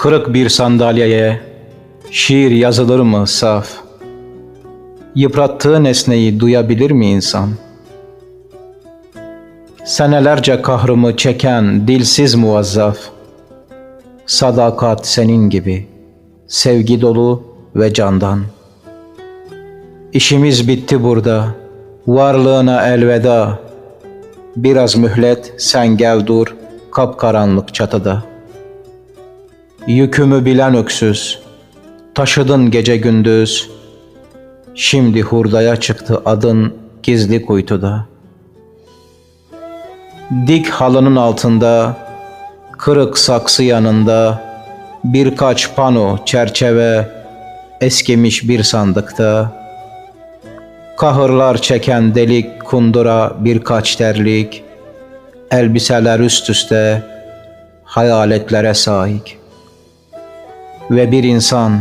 Kırık bir sandalyeye şiir yazılır mı saf? Yıprattığı nesneyi duyabilir mi insan? Senelerce kahrımı çeken dilsiz muvazzaf. Sadakat senin gibi, sevgi dolu ve candan. İşimiz bitti burada, varlığına elveda. Biraz mühlet, sen gel dur, kapkaranlık çatıda. Yükümü bilen öksüz, taşıdın gece gündüz. Şimdi hurdaya çıktı adın gizli kuytuda. Dik halının altında, kırık saksı yanında, birkaç pano, çerçeve, eskimiş bir sandıkta, kahırlar çeken delik, kundura, birkaç terlik, elbiseler üst üste, hayaletlere sahip. Ve bir insan,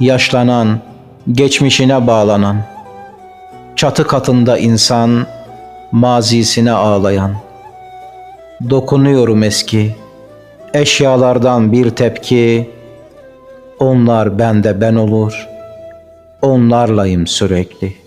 yaşlanan, geçmişine bağlanan, çatı katında insan, mazisine ağlayan, Dokunuyorum eski eşyalardan bir tepki. Onlar bende ben olur Onlarlayım sürekli